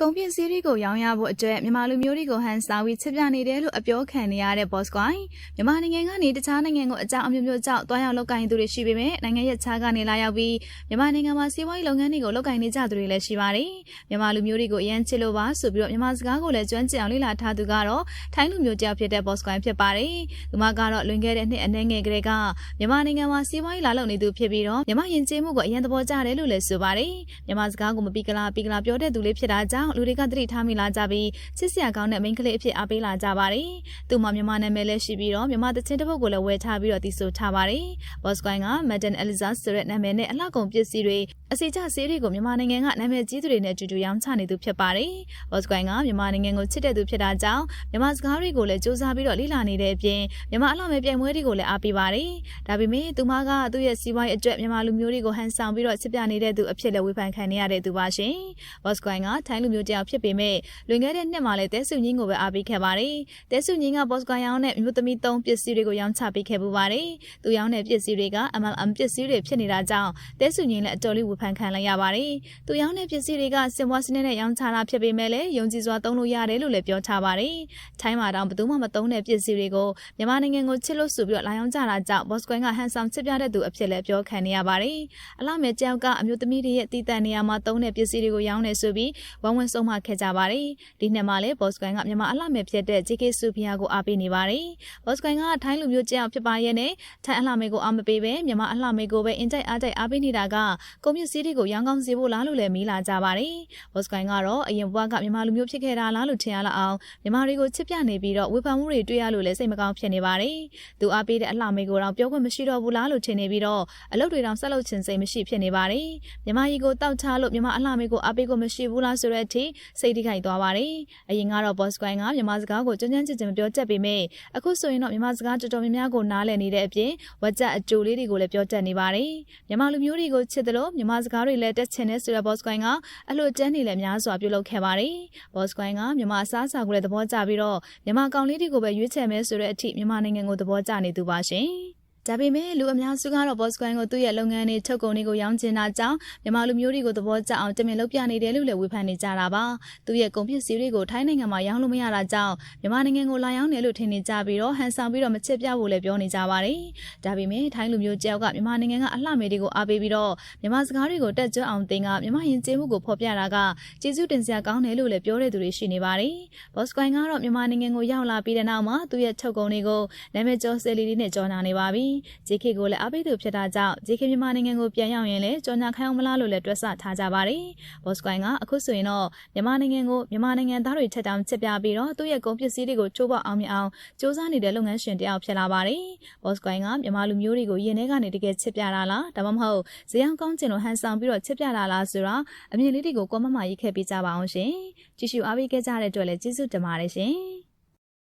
ကုန်ပစ္စည်းတွေကိုရောင်းရဖို့အတွက်မြန်မာလူမျိုးတွေကိုဟန်ဆောင်ပြီးချစ်ပြနေတယ်လို့အပြောခံနေရတဲ့ boss ကွိုင်းမြန်မာနိုင်ငံကနေတခြားနိုင်ငံကိုအကြောင်းအမျိုးမျိုးကြောင့်တွားရောက်လုပ်ကိုင်သူတွေရှိပေမဲ့နိုင်ငံရဲ့ခြားကနေလာရောက်ပြီးမြန်မာနိုင်ငံမှာစီးပွားရေးလုပ်ငန်းတွေကိုလုပ်ကိုင်နေကြသူတွေလည်းရှိပါတယ်မြန်မာလူမျိုးတွေကိုအရန်ချစ်လို့ပါဆိုပြီးတော့မြန်မာစကားကိုလည်းကျွမ်းကျင်အောင်လေ့လာထားသူကတော့ထိုင်းလူမျိုးတယောက်ဖြစ်တဲ့ boss ကွိုင်းဖြစ်ပါတယ်သူမကတော့လွန်ခဲ့တဲ့နှစ်အနည်းငယ်ကလေးကမြန်မာနိုင်ငံမှာစီးပွားရေးလာလုပ်နေသူဖြစ်ပြီးတော့မြန်မာယဉ်ကျေးမှုကိုအရန်သဘောကျတယ်လို့လည်းဆိုပါတယ်မြန်မာစကားကိုမပြီးကလားပြီးကလားပြောတဲ့သူလေးဖြစ်တာကြောင့်လူတွေကသတိထားမိလာကြပြီးချစ်စရာကောင်းတဲ့မိန်းကလေးအဖြစ်အားပေးလာကြပါတယ်။သူ့မှာမြန်မာနာမည်လည်းရှိပြီးတော့မြန်မာသချင်းတစ်ပုဒ်ကိုလည်းဝယ်ထားပြီးတော့တည်ဆိုထားပါတယ်။ Boss Coin က Madden Eliza ဆိုတဲ့နာမည်နဲ့အလှကုန်ပစ္စည်းတွေအစီကျဆေးတွေကိုမြန်မာနိုင်ငံကနာမည်ကြီးသူတွေနဲ့အတူတူရောင်းချနေသူဖြစ်ပါတယ်။ Boss Coin ကမြန်မာနိုင်ငံကိုချစ်တဲ့သူဖြစ်တာကြောင့်မြန်မာစကားတွေကိုလည်းစူးစမ်းပြီးတော့လေ့လာနေတဲ့အပြင်မြန်မာအလှမဲ့ပြိုင်ပွဲတွေကိုလည်းအားပေးပါတယ်။ဒါပေမဲ့သူမကသူ့ရဲ့စီးပွားရေးအတွက်မြန်မာလူမျိုးတွေကိုဟန်ဆောင်ပြီးတော့ချစ်ပြနေတဲ့သူအဖြစ်လည်းဝေဖန်ခံနေရတဲ့သူပါရှင်။ Boss Coin ကထိုင်းလူမျိုးတယောက်ဖြစ်ပေမဲ့လွန်ခဲ့တဲ့နှစ်မှာလည်းတဲစုညင်းကိုပဲအားပေးခဲ့ပါတယ်။တဲစုညင်းက Boss Coin ရောင်းတဲ့မြို့သမီးသုံးပစ္စည်းတွေကိုရောင်းချပေးခဲ့ပူပါတယ်။သူရောင်းတဲ့ပစ္စည်းတွေက MLM ပစ္စည်းတွေဖြစ်နေတာကြောင့်တဲစုညင်းလည်းအတော်လေးဝေဖန်ခံလိုက်ရပါတယ်။သူရောင်းတဲ့ပစ္စည်းတွေကစင်ပွားစနစ်နဲ့ရောင်းချတာဖြစ်ပေမဲ့လည်းယုံကြည်စွာသုံးလို့ရတယ်လို့လည်းပြောထားပါတယ်။ထိုင်းမှာတော့ဘယ်သူမှမသုံးတဲ့ပစ္စည်းတွေကိုမြန်မာနိုင်ငံကိုချစ်လို့ဆိုပြီးတော့လာရောင်းကြတာကြောင့် Boss Coin ကဟန်ဆောင်ချစ်ပြတဲ့သူအဖြစ်လည်းပြောခံနေရပါတယ်။အလားမဲ့ကြောက်ကအမျိုးသမီးတွေရဲ့တည်တံ့နေရာမှာသုံးတဲ့ပစ္စည်းတွေကိုရောင်းနေဆိုပြီးဝမ်းဝန်းဆုံးမခဲ့ကြပါတယ်။ဒီနှစ်မှာလည်း Boss Coin ကမြန်မာအလှမဲ့ဖြစ်တဲ့ JK စုဖီယာကိုအားပေးနေပါတယ်။ Boss Coin ကထိုင်းလူမျိုးကြောက်ဖြစ်ပါရဲ့နဲ့ထိုင်းအလှမဲ့ကိုအားမပေးပဲမြန်မာအလှမဲ့ကိုပဲအင်ကြိုက်အားကြိုက်အားပေးနေတာကကုန်ပစ္စည်းတွေကိုရောင်းကောင်းစေဖို့လားလို့လည်းမေးလာကြပါတယ်။ Boss Coin ကတော့အရင်ဘဝကမြန်မာလူမျိုးဖြစ်ခဲ့တာလားလို့ထင်ရလောက်အောင်မြန်မာတွေကိုချစ်ပြနေပြီးတော့ဝေဖန်မှုတွေတွေ့ရလို့လည်းစိတ်မကောင်းဖြစ်နေပါတယ်။သူအားပေးတဲ့အလှမဲ့ကိုတော့ပြောခွင့်မရှိတော့ဘူးလားလို့ထင်နေပြီးတော့အလုပ်တွေတောင်ဆက်လုပ်ချင်စိတ်မရှိဖြစ်နေပါတယ်။မြန်မာကြီးကိုတောက်ချလို့မြန်မာအလှမဲ့ကိုအားပေးကိုမရှိဘူးလားဆိုတဲ့အထိစိတ်ထိခိုက်သွားပါတယ်။အရင်ကတော့ Boss Coin ကမြန်မာစကားကိုကြမ်းကြမ်းကြင်ကြင်ပြောတတ်ပေမဲ့အခုဆိုရင်တော့မြန်မာစကားတော်တော်များများကိုနားလည်နေတဲ့အပြင်ဝက်ကြအကျိုးလေးတွေကိုလည်းပြောတတ်နေပါတယ်။မြန်မာလူမျိုးတွေကိုချစ်တယ်လို့မြန်မာစကားတွေလည်းတက်ချင်တဲ့ဆိုတဲ့ Boss Coin ကအလှတန်းနေလည်းများစွာပြုလုပ်ခဲ့ပါတယ်။ Boss Coin ကမြန်မာအစားအစာကိုလည်းသဘောကျပြီးတော့မြန်မာကောင်လေးတွေကိုပဲရွေးချယ်မယ်ဆိုတဲ့အထိမြန်မာနိုင်ငံကိုသဘောကျနေသူပါရှင်။ ဒါပေမဲ့လူအများစုကတော့ Boss Coin ကိုသူ့ရဲ့လုပ်ငန်းတွေထုတ်ကုန်တွေကိုရောင်းချင်တာကြောင့်မြန်မာလူမျိုးတွေကိုသဘောကျအောင်တမင်လုပ်ပြနေတယ်လို့လည်းဝေဖန်နေကြတာပါ။သူ့ရဲ့ကုန်ပစ္စည်းတွေကိုထိုင်းနိုင်ငံမှာရောင်းလို့မရတာကြောင့်မြန်မာနိုင်ငံကိုလာရောက်နေလို့ထင်နေကြပြီးတော့ဟန်ဆောင်ပြီးတော့မချစ်ပြဖို့လည်းပြောနေကြပါတယ်။ဒါပေမဲ့ထိုင်းလူမျိုးကြောက်ကမြန်မာနိုင်ငံကအလှမေတွေကိုအားပေးပြီးတော့မြန်မာစကားတွေကိုတက်ကြွအောင်သင်ကမြန်မာယဉ်ကျေးမှုကိုဖော်ပြတာကကျေးဇူးတင်စရာကောင်းတယ်လို့လည်းပြောတဲ့သူတွေရှိနေပါတယ်။ Boss Coin ကတော့မြန်မာနိုင်ငံကိုရောက်လာပြီးတဲ့နောက်မှာသူ့ရဲ့ထုတ်ကုန်တွေကိုနာမည်ကျော်ဆယ်လီလေးနဲ့ကြော်ညာနေပါပြီ။ JK ကိုလည်းအပိတ်သူဖြစ်တာကြောင့် JK မြန်မာနိုင်ငံကိုပြန်ရောက်ရင်လည်းကြော်ညာခိုင်းအောင်မလားလို့လည်းတွက်ဆထားကြပါတယ်။ Boss Coin ကအခုဆိုရင်တော့မြန်မာနိုင်ငံကိုမြန်မာနိုင်ငံသားတွေထက်တောင်ချစ်ပြပြီးတော့သူ့ရဲ့ကုန်ပစ္စည်းတွေကိုချိုးပေါအောင်မြင်အောင်စူးစမ်းနေတဲ့လုပ်ငန်းရှင်တယောက်ဖြစ်လာပါတယ်။ Boss Coin ကမြန်မာလူမျိုးတွေကိုယင်ထဲကနေတကယ်ချစ်ပြတာလားဒါမှမဟုတ်ဇေယောင်ကောင်းကျင်လို့ဟန်ဆောင်ပြီးတော့ချစ်ပြတာလားဆိုတော့အမြင်လေးတွေကိုကွန်မန့်မှာရေးခဲ့ပေးကြပါအောင်ရှင်။ကြည့်ရှုအားပေးခဲ့ကြတဲ့အတွက်လည်းကျေးဇူးတင်ပါတယ်ရှင်။